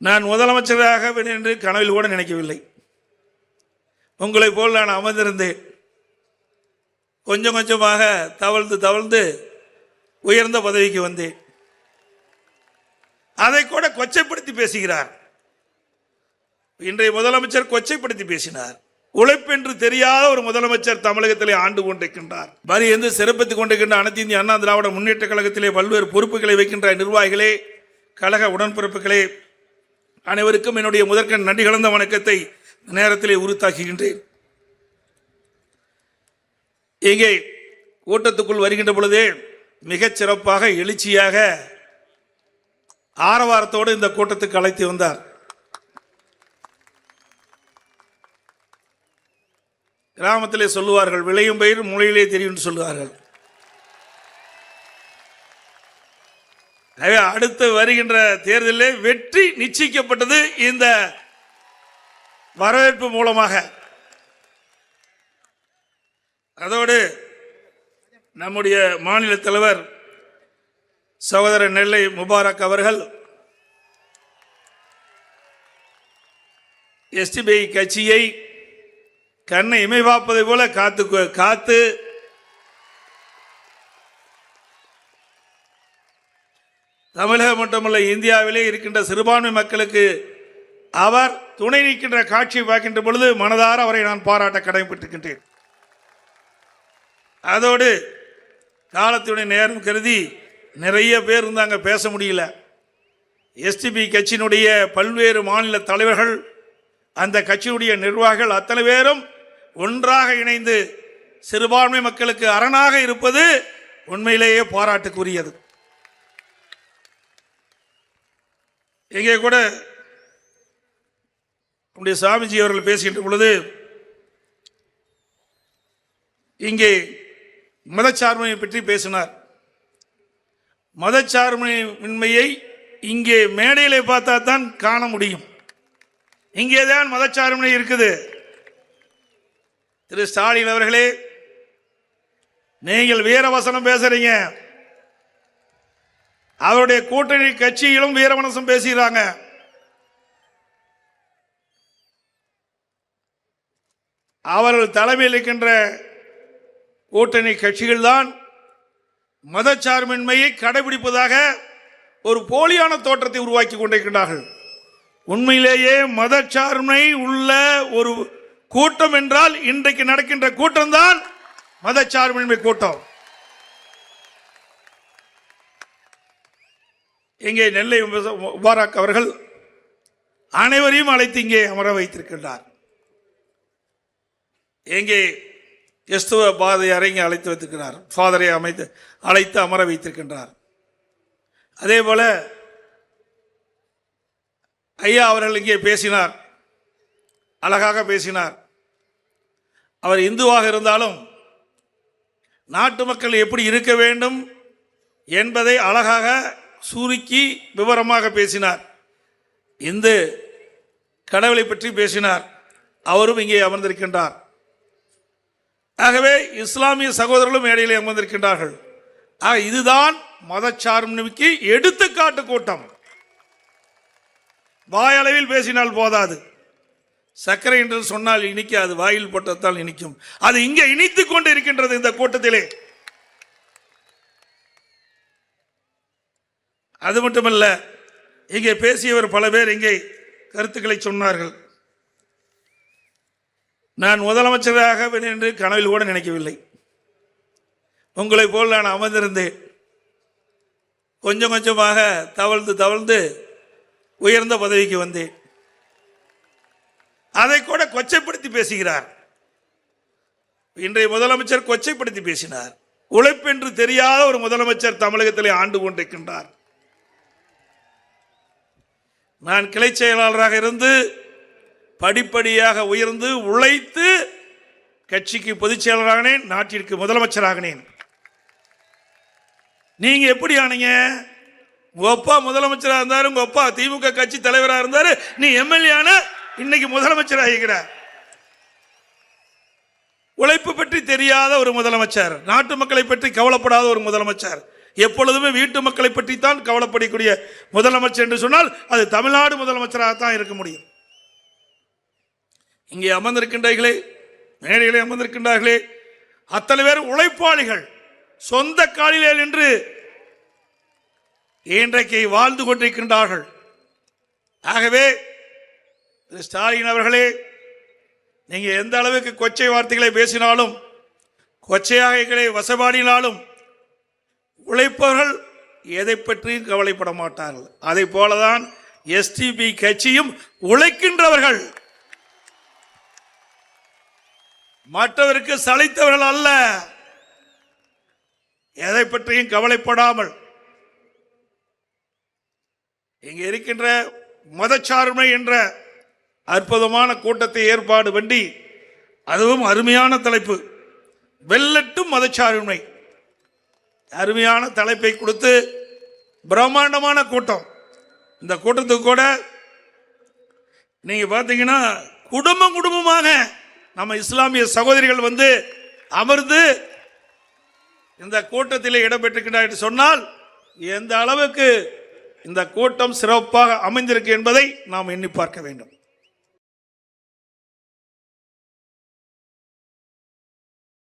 நான் முதலமைச்சராக என்று கனவில் கூட நினைக்கவில்லை. உங்களைப் போல் நான் அமர்ந்திருந்தேன். கொஞ்சம் கொஞ்சமாக தவழ்ந்து தவழ்ந்து உயர்ந்த பதவிக்கு வந்தேன். அதை கூட கொச்சைப்படுத்தி பேசுகிறார். இன்றைய முதலமைச்சர் கொச்சைப்படுத்தி பேசினார். உழைப்பென்று தெரியாத ஒரு முதலமைச்சர் தமிழகத்திலே ஆண்டு கொண்டிருக்கின்றார். வரி என்று சிறப்பித்துக் கொண்டிருக்கின்ற அனைத்து இந்திய அண்ணா திராவிட முன்னேற்ற கழகத்திலே பல்வேறு பொறுப்புகளை வைக்கின்ற நிர்வாகிகளே கழக உடன்பிறப்புகளே அனைவருக்கும் என்னுடைய முதற்கண் நன்றி கலந்த வணக்கத்தை நேரத்திலே உறுத்தாக்குகின்றேன் இங்கே கூட்டத்துக்குள் வருகின்ற பொழுதே மிகச் சிறப்பாக எழுச்சியாக ஆரவாரத்தோடு இந்த கூட்டத்துக்கு அழைத்து வந்தார். கிராமத்திலே சொல்லுவார்கள் விளையும் பயிர் மொழியிலே தெரியும் என்று சொல்லுவார்கள். அடுத்து வருகின்ற தேர்தலில் வெற்றி நிச்சயிக்கப்பட்டது இந்த வரவேற்பு மூலமாக. அதோடு நம்முடைய மாநில தலைவர் சகோதரர் நெல்லை முபாரக் அவர்கள் எஸ்டிபிஐ கட்சியை கண்ணை இமைவாப்பதை போல காத்து காத்து தமிழகம் மட்டுமல்ல இந்தியாவிலே இருக்கின்ற சிறுபான்மை மக்களுக்கு அவர் துணை நிற்கின்ற காட்சியை பார்க்கின்ற பொழுது மனதார அவரை நான் பாராட்ட கடமைப்பட்டிருக்கின்றேன். அதோடு காலத்துடைய நேரம் கருதி நிறைய பேர் இருந்தாங்க பேச முடியல. எஸ்டிபி கட்சியினுடைய பல்வேறு மாநில தலைவர்கள் அந்த கட்சியுடைய நிர்வாகிகள் அத்தனை பேரும் ஒன்றாக இணைந்து சிறுபான்மை மக்களுக்கு அரணாக இருப்பது உண்மையிலேயே பாராட்டுக்குரியது. இங்கே கூட நம்முடைய சாமிஜி அவர்கள் பேசுகின்ற பொழுது இங்கே மதச்சார்மையை பற்றி பேசினார். மதச்சார்மையின்மையை இங்கே மேடையில் பார்த்தா தான் காண முடியும். இங்கே தான் மதச்சார்பினை இருக்குது. திரு ஸ்டாலின் அவர்களே நீங்கள் வீரவசனம் பேசுறீங்க. அவருடைய கூட்டணி கட்சியிலும் வீரவனசம் பேசுகிறாங்க அவர்கள் தலைமையில் இருக்கின்ற கூட்டணி கட்சிகள் தான் மதச்சார்பின்மையை கடைபிடிப்பதாக ஒரு போலியான தோற்றத்தை உருவாக்கி கொண்டிருக்கின்றார்கள். உண்மையிலேயே மதச்சார்மை உள்ள ஒரு கூட்டம் என்றால் இன்றைக்கு நடக்கின்ற கூட்டம்தான் மதச்சார்பின்மை கூட்டம். இங்கே நெல்லை முபாராக் அவர்கள் அனைவரையும் அழைத்து இங்கே அமர வைத்திருக்கின்றார். எங்கே கிறிஸ்துவ பாதையாரை இங்கே அழைத்து வைத்திருக்கிறார். ஃபாதரை அமைத்து அழைத்து அமர வைத்திருக்கின்றார். அதே போல ஐயா அவர்கள் இங்கே பேசினார். அழகாக பேசினார். அவர் இந்துவாக இருந்தாலும் நாட்டு மக்கள் எப்படி இருக்க வேண்டும் என்பதை அழகாக சுருக்கி விவரமாக பேசினார். இந்து கடவுளை பற்றி பேசினார். அவரும் இங்கே அமர்ந்திருக்கின்றார். ஆகவே இஸ்லாமிய சகோதரர்களும் மேடையில் அமர்ந்திருக்கின்றார்கள். ஆக இதுதான் மதச்சார்பின்மைக்கு எடுத்துக்காட்டு கூட்டம். வாயளவில் பேசினால் போதாது. சர்க்கரை என்று சொன்னால் இனிக்காது வாயில் போட்டத்தால் இனிக்கும். அது இங்கே இனித்துக் கொண்டு இருக்கின்றது இந்த கூட்டத்திலே. அது மட்டுமல்ல இங்கே பேசியவர் பல பேர் இங்கே கருத்துக்களை சொன்னார்கள். நான் முதலமைச்சராக என்று கனவில் கூட நினைக்கவில்லை. உங்களைப் போல் நான் அமர்ந்திருந்தேன். கொஞ்சம் கொஞ்சமாக தவழ்ந்து தவழ்ந்து உயர்ந்த பதவிக்கு வந்தேன். அதை கூட கொச்சைப்படுத்தி பேசுகிறார். இன்றைய முதலமைச்சர் கொச்சைப்படுத்தி பேசினார். உழைப்பென்று தெரியாத ஒரு முதலமைச்சர் தமிழகத்திலே ஆண்டு கொண்டிருக்கின்றார். நான் கிளை செயலாளராக இருந்து படிப்படியாக உயர்ந்து உழைத்து கட்சிக்கு பொதுச் செயலராகினேன் நாட்டிற்கு முதலமைச்சராகினேன். நீங்க எப்படி ஆனீங்க? உங்க அப்பா முதலமைச்சராக இருந்தார் உங்க அப்பா திமுக கட்சி தலைவராக இருந்தாரு நீ எம்எல்ஏ ஆன இன்னைக்கு முதலமைச்சர் ஆகிக்கிற உழைப்பு பற்றி தெரியாத ஒரு முதலமைச்சர் நாட்டு மக்களை பற்றி கவலைப்படாத ஒரு முதலமைச்சர். எப்பொழுதுமே வீட்டு மக்களை பற்றித்தான் கவலைப்படக்கூடிய முதலமைச்சர் என்று சொன்னால் அது தமிழ்நாடு முதலமைச்சராகத்தான் இருக்க முடியும். இங்கே அமர்ந்திருக்கின்றார்களே மேடைகளே அமர்ந்திருக்கின்றார்களே அத்தனை பேர் உழைப்பாளிகள் சொந்த காலிலே நின்று இன்றைக்கு வாழ்ந்து கொண்டிருக்கின்றார்கள். ஆகவே ஸ்டாலின் அவர்களே நீங்கள் எந்த அளவுக்கு கொச்சை வார்த்தைகளை பேசினாலும் கொச்சையாகைகளை வசபாடினாலும் உழைப்பவர்கள் எதை பற்றியும் கவலைப்பட மாட்டார்கள். அதை போலதான் எஸ்டிபி கட்சியும் உழைக்கின்றவர்கள். மற்றவருக்கு சளைத்தவர்கள் அல்ல. எதை பற்றியும் கவலைப்படாமல். இங்கே இருக்கின்ற மதச்சார்மை என்ற அற்புதமான கூட்டத்தை ஏற்பாடு பண்ணி அதுவும் அருமையான தலைப்பு. வெல்லட்டும் மதச்சார்மை. அருமையான தலைப்பை கொடுத்து பிரம்மாண்டமான கூட்டம். இந்த கூட்டத்துக்கு கூட நீங்கள் பார்த்தீங்கன்னா குடும்பம் குடும்பமாக நம்ம இஸ்லாமிய சகோதரிகள் வந்து அமர்ந்து இந்த கூட்டத்தில் இடம்பெற்றிருக்கிறார் என்று சொன்னால் எந்த அளவுக்கு இந்த கூட்டம் சிறப்பாக அமைந்திருக்கு என்பதை நாம் எண்ணி பார்க்க வேண்டும்.